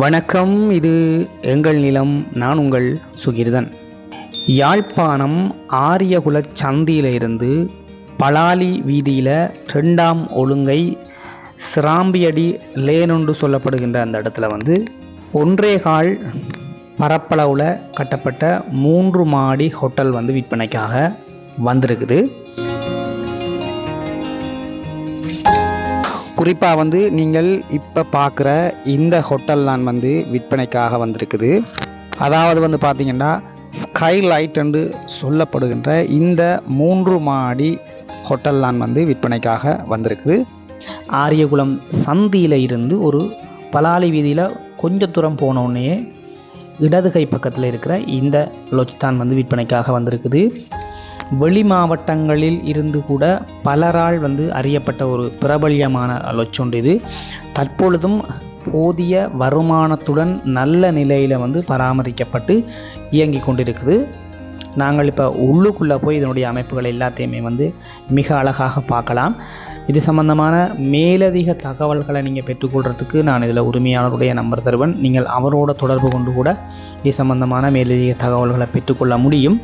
வணக்கம் இது எங்கள் நிலம் நான் உங்கள் சுகிர்தன். யாழ்ப்பாணம் ஆரியகுல சந்தியிலிருந்து பலாலி வீதியில் ரெண்டாம் ஒழுங்கை சிராம்பியடி லேனொன்று சொல்லப்படுகின்ற அந்த இடத்துல வந்து ஒன்றே கால் பரப்பளவில் கட்டப்பட்ட மூன்று மாடி ஹோட்டல் வந்து விற்பனைக்காக வந்திருக்குது. குறிப்பாக வந்து நீங்கள் இப்போ பார்க்குற இந்த ஹோட்டல் தான் வந்து விற்பனைக்காக வந்திருக்குது. அதாவது வந்து பார்த்தீங்கன்னா ஸ்கைலைட் என்று சொல்லப்படுகின்ற இந்த மூன்று மாடி ஹோட்டல் தான் வந்து விற்பனைக்காக வந்திருக்குது. ஆரியகுளம் சந்தியில் இருந்து ஒரு பலாலி வீதியில் கொஞ்ச தூரம் போனோடனே இடது கை பக்கத்தில் இருக்கிற இந்த லொஜ் தான் வந்து விற்பனைக்காக வந்திருக்குது. வெளி மாவட்டங்களில் இருந்து கூட பலரால் வந்து அறியப்பட்ட ஒரு பிரபல்யமான லொச் இது. தற்பொழுதும் போதிய வருமானத்துடன் நல்ல நிலையில் வந்து பராமரிக்கப்பட்டு இயங்கி கொண்டிருக்குது. நாங்கள் இப்போ உள்ளுக்குள்ளே போய் இதனுடைய அமைப்புகள் எல்லாத்தையுமே வந்து மிக அழகாக பார்க்கலாம். இது சம்பந்தமான மேலதிக தகவல்களை நீங்கள் பெற்றுக்கொள்கிறதுக்கு நான் இதில் உரிமையாளருடைய நம்பர் தருவேன். நீங்கள் அவரோட தொடர்பு கொண்டு கூட இது சம்பந்தமான மேலதிக தகவல்களை பெற்றுக்கொள்ள முடியும்.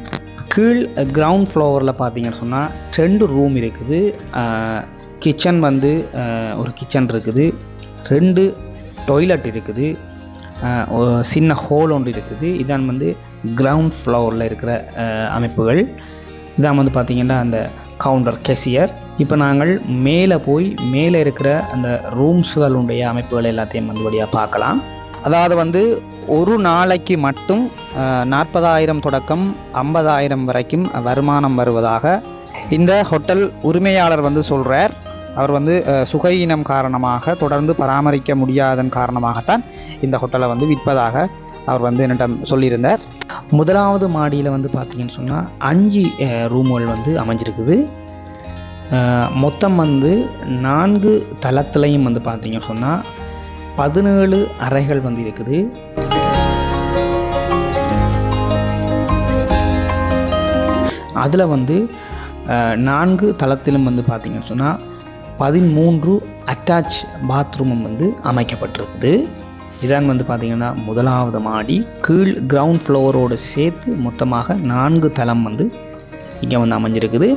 கீழ் கிரவுண்ட் ஃப்ளோரில் பார்த்தீங்கன்னு சொன்னால் ரெண்டு ரூம் இருக்குது. கிச்சன் வந்து ஒரு கிச்சன் இருக்குது. ரெண்டு டொய்லெட் இருக்குது. சின்ன ஹோல் ஒன்று இருக்குது. இதான் வந்து கிரவுண்ட் ஃப்ளோரில் இருக்கிற அமைப்புகள். இதான் வந்து பார்த்திங்கன்னா அந்த கவுண்டர் கெசியர் இப்போ நாங்கள் மேலே போய் மேலே இருக்கிற அந்த ரூம்ஸுகளுடைய அமைப்புகள் எல்லாத்தையும் வந்து வழியாக பார்க்கலாம். அதாவது வந்து ஒரு நாளைக்கு மட்டும் நாற்பதாயிரம் தொடக்கம் ஐம்பதாயிரம் வரைக்கும் வருமானம் வருவதாக இந்த ஹோட்டல் உரிமையாளர் வந்து சொல்கிறார் அவர் வந்து சுகையினம் காரணமாக தொடர்ந்து பராமரிக்க முடியாதன் காரணமாகத்தான் இந்த ஹோட்டலை வந்து விற்பதாக அவர் வந்து என்னிடம் சொல்லியிருந்தார். முதலாவது மாடியில் வந்து பார்த்தீங்கன்னு சொன்னால் அஞ்சு ரூம்கள் வந்து அமைஞ்சிருக்குது. மொத்தம் வந்து நான்கு தளத்துலையும் வந்து பார்த்தீங்கன்னு சொன்னால் பதினேழு அறைகள் வந்து இருக்குது அதில் வந்து நான்கு தளத்திலும் வந்து பார்த்தீங்கன்னு சொன்னால் பதிமூன்று அட்டாச் பாத்ரூமும் வந்து அமைக்கப்பட்டிருக்குது. இதான் வந்து பார்த்தீங்கன்னா முதலாவது மாடி. கீழ் கிரவுண்ட் ஃப்ளோரோடு சேர்த்து மொத்தமாக நான்கு தளம் வந்து இங்கே வந்து அமைஞ்சிருக்குது.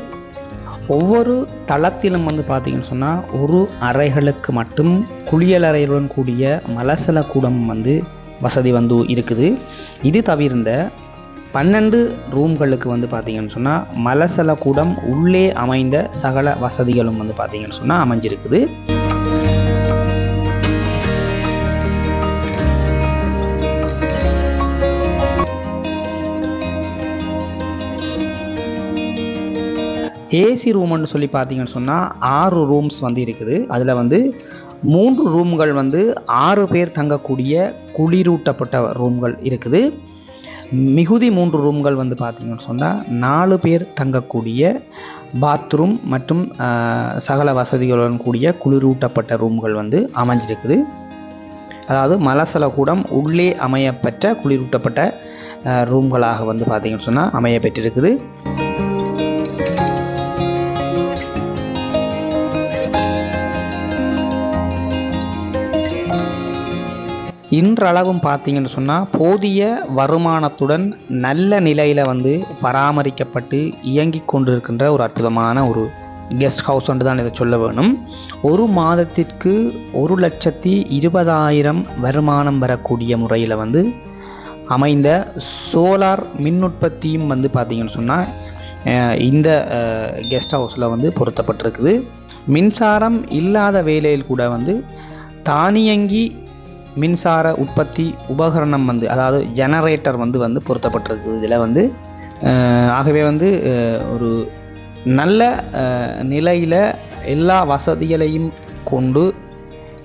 ஒவ்வொரு தளத்திலும் வந்து பார்த்திங்கன்னு சொன்னால் ஒரு அறைகளுக்கு மட்டும் குளியலறையுடன் கூடிய மலசல கூடம் வந்து வசதி வந்து இருக்குது. இது தவிர்ந்த பன்னெண்டு ரூம்களுக்கு வந்து பார்த்திங்கன்னு சொன்னால் மலசல கூடம் உள்ளே அமைந்த சகல வசதிகளும் வந்து பார்த்திங்கன்னு சொன்னால் அமைஞ்சிருக்குது. ஏசி ரூம்னு சொல்லி பார்த்தீங்கன்னு சொன்னால் ஆறு ரூம்ஸ் வந்து இருக்குது. அதில் வந்து மூன்று ரூம்கள் வந்து ஆறு பேர் தங்கக்கூடிய குளிரூட்டப்பட்ட ரூம்கள் இருக்குது. மிகுதி மூன்று ரூம்கள் வந்து பார்த்தீங்கன்னு சொன்னால் நாலு பேர் தங்கக்கூடிய பாத்ரூம் மற்றும் சகல வசதிகளுடன் கூடிய குளிரூட்டப்பட்ட ரூம்கள் வந்து அமைஞ்சிருக்குது. அதாவது மலசல கூடம் உள்ளே அமையப்பெற்ற குளிரூட்டப்பட்ட ரூம்களாக வந்து பார்த்தீங்கன்னு சொன்னால் அமைய பெற்றிருக்குது இன்றளவும் பார்த்தீங்கன்னு சொன்னால் போதிய வருமானத்துடன் நல்ல நிலையில் வந்து பராமரிக்கப்பட்டு இயங்கி கொண்டிருக்கின்ற ஒரு அற்புதமான ஒரு கெஸ்ட் ஹவுஸ் ஒன்று தான் இதை சொல்ல வேணும். ஒரு மாதத்திற்கு ஒரு லட்சத்தி இருபதாயிரம் வருமானம் வரக்கூடிய முறையில் வந்து அமைந்த சோலார் மின் உற்பத்தியும் வந்து பார்த்திங்கன்னு சொன்னால் இந்த கெஸ்ட் ஹவுஸில் வந்து பொருத்தப்பட்டிருக்குது. மின்சாரம் இல்லாத வேலையில் கூட வந்து தானியங்கி மின்சார உற்பத்தி உபகரணம் வந்து அதாவது ஜெனரேட்டர் வந்து வந்து பொருத்தப்பட்டிருக்கு இதில் வந்து ஆகவே வந்து ஒரு நல்ல நிலையில் எல்லா வசதிகளையும் கொண்டு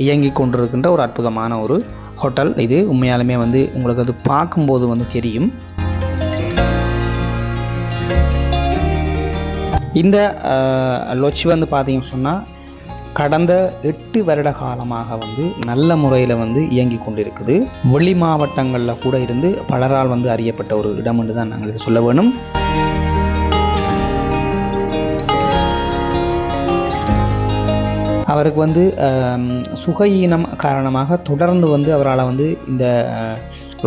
இயங்கி கொண்டிருக்கின்ற ஒரு அற்புதமான ஒரு ஹோட்டல். இது உண்மையாலுமே வந்து உங்களுக்கு அது பார்க்கும்போது வந்து தெரியும். இந்த லொச் வந்து பார்த்தீங்கன்னு சொன்னால் கடந்த எட்டு வருட காலமாக வந்து நல்ல முறையில் வந்து இயங்கி கொண்டிருக்குது. வெளி மாவட்டங்களில் கூட இருந்து பலரால் வந்து அறியப்பட்ட ஒரு இடம் என்று தான் நாங்கள் சொல்ல வேணும். அவருக்கு வந்து சுகையீனம் காரணமாக தொடர்ந்து வந்து அவரால் வந்து இந்த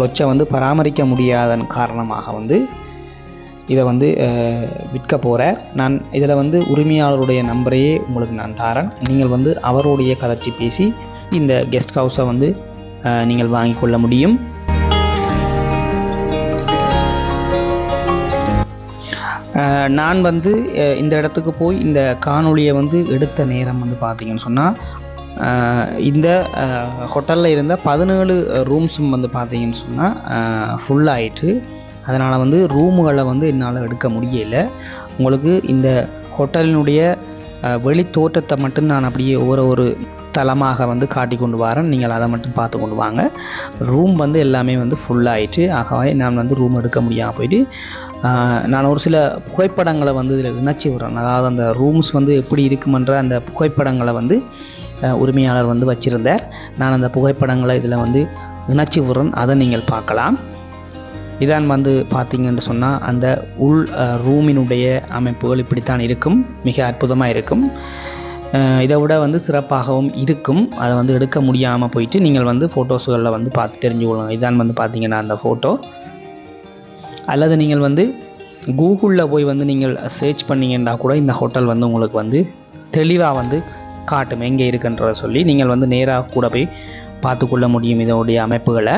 லொச்சை வந்து பராமரிக்க முடியாதன் காரணமாக வந்து இதை வந்து விற்க போகிறேன் நான் இதில் வந்து உரிமையாளருடைய நம்பரையே உங்களுக்கு நான் தரேன். நீங்கள் வந்து அவருடைய கதைச்சி பேசி இந்த கெஸ்ட் ஹவுஸை வந்து நீங்கள் வாங்கி கொள்ள முடியும். நான் வந்து இந்த இடத்துக்கு போய் இந்த காணொளியை வந்து எடுத்த நேரம் வந்து பார்த்தீங்கன்னு சொன்னால் இந்த ஹோட்டலில் இருந்த பதினேழு ரூம்ஸும் வந்து பார்த்தீங்கன்னு சொன்னால் ஃபுல்லாகிட்டு அதனால் வந்து ரூமுகளை வந்து என்னால் எடுக்க முடியல. உங்களுக்கு இந்த ஹோட்டலினுடைய அஹ், வெளி தோற்றத்தை மட்டும் நான் அப்படியே ஒவ்வொரு ஒரு தளமாக வந்து காட்டி கொண்டு வரேன். நீங்கள் அதை மட்டும் பார்த்து கொண்டு வாங்க. ரூம் வந்து எல்லாமே வந்து ஃபுல்லாகிட்டு ஆகவே நான் வந்து ரூம் எடுக்க முடியாமல் போயிட்டு நான் ஒரு சில புகைப்படங்களை வந்து இதில் இணைச்சி விடுறேன். அதாவது அந்த ரூம்ஸ் வந்து எப்படி இருக்குமன்ற அந்த புகைப்படங்களை வந்து உரிமையாளர் வந்து வச்சுருந்தார். நான் அந்த புகைப்படங்களை இதில் வந்து இணைச்சி விடுறேன். அதை நீங்கள் பார்க்கலாம். இதான் வந்து பார்த்தீங்கன்னு சொன்னால் அந்த உள் ரூமினுடைய அமைப்புகள் இப்படித்தான் இருக்கும். மிக அற்புதமாக இருக்கும். இதை விட வந்து சிறப்பாகவும் இருக்கும். அதை வந்து எடுக்க முடியாமல் போயிட்டு நீங்கள் வந்து ஃபோட்டோஸுகளில் வந்து பார்த்து தெரிஞ்சுக்கொள்ளுங்க இதான் வந்து பார்த்தீங்கன்னா அந்த ஃபோட்டோ அல்லது நீங்கள் வந்து கூகுளில் போய் வந்து நீங்கள் சர்ச் பண்ணீங்கன்னா கூட இந்த ஹோட்டல் வந்து உங்களுக்கு வந்து தெளிவாக வந்து காட்டும். எங்கே இருக்குன்றதை சொல்லி நீங்கள் வந்து நேராக கூட போய் பார்த்துக்கொள்ள முடியும் இதனுடைய அமைப்புகளை.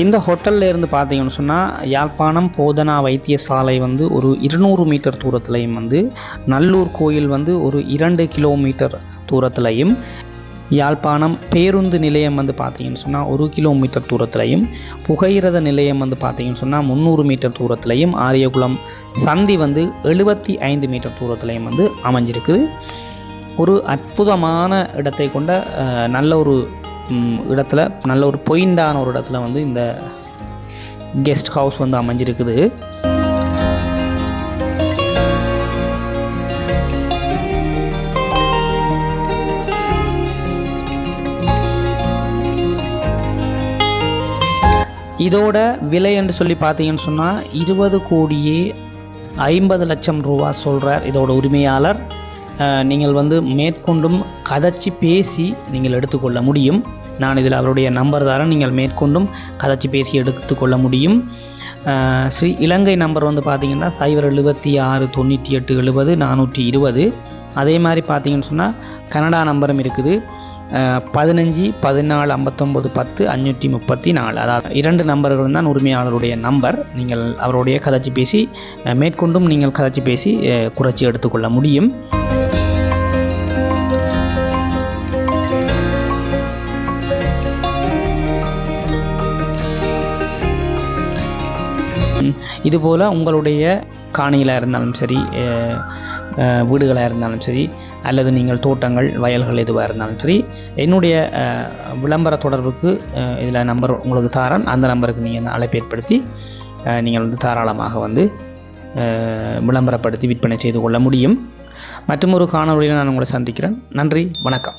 இந்த ஹோட்டலில் இருந்து பார்த்தீங்கன்னு சொன்னால் யாழ்ப்பாணம் போதனா வைத்தியசாலை வந்து ஒரு இருநூறு மீட்டர் தூரத்துலையும் வந்து நல்லூர் கோயில் வந்து ஒரு இரண்டு கிலோமீட்டர் தூரத்துலையும் யாழ்ப்பாணம் பேருந்து நிலையம் வந்து பார்த்தீங்கன்னு சொன்னால் ஒரு கிலோமீட்டர் தூரத்துலையும் புகையிரத நிலையம் வந்து பார்த்தீங்கன்னு சொன்னால் முந்நூறு மீட்டர் தூரத்துலையும் ஆரியகுளம் சந்தி வந்து எழுபத்தி ஐந்து மீட்டர் தூரத்துலையும் வந்து அமைஞ்சிருக்குது. ஒரு அற்புதமான இடத்தை கொண்ட நல்ல ஒரு இடத்துல நல்ல ஒரு பொயிண்டான ஒரு இடத்துல வந்து இந்த கெஸ்ட் ஹவுஸ் வந்து அமைஞ்சிருக்குது. இதோட விலை என்று சொல்லி பார்த்தீங்கன்னு சொன்னால் இருபது கோடியே ஐம்பது லட்சம் ரூபா சொல்கிறார் இதோட உரிமையாளர். நீங்கள் வந்து மேற்கொண்டும் கதைச்சி பேசி நீங்கள் எடுத்துக்கொள்ள முடியும். நான் இதில் அவருடைய நம்பர் தரேன் நீங்கள் மேற்கொண்டும் கதைச்சி பேசி எடுத்துக்கொள்ள முடியும். ஸ்ரீ இலங்கை நம்பர் வந்து பார்த்திங்கன்னா சைபர் எழுபத்தி ஆறு தொண்ணூற்றி எட்டு எழுபது நானூற்றி இருபது. அதே மாதிரி பார்த்தீங்கன்னு சொன்னால் கனடா நம்பரும் இருக்குது. பதினஞ்சு பதினாலு ஐம்பத்தொம்போது பத்து அஞ்சூற்றி முப்பத்தி நாலு. அதாவது இரண்டு நம்பர்கள் தான் உரிமையாளருடைய நம்பர் நீங்கள் அவருடைய கதைச்சி பேசி மேற்கொண்டும் நீங்கள் கதைச்சி பேசி குறைச்சி எடுத்துக்கொள்ள முடியும். இதுபோல் உங்களுடைய காணிகளாக இருந்தாலும் சரி வீடுகளாக இருந்தாலும் சரி அல்லது நீங்கள் தோட்டங்கள் வயல்கள் எதுவாக இருந்தாலும் சரி என்னுடைய விளம்பர தொடர்புக்கு இதில் நம்பர் உங்களுக்கு தாரன். அந்த நம்பருக்கு நீங்கள் அழைப்பு ஏற்படுத்தி நீங்கள் வந்து தாராளமாக வந்து விளம்பரப்படுத்தி விற்பனை செய்து கொள்ள முடியும். மற்றும் ஒரு காணொலியில் நான் உங்களை சந்திக்கிறேன். நன்றி வணக்கம்.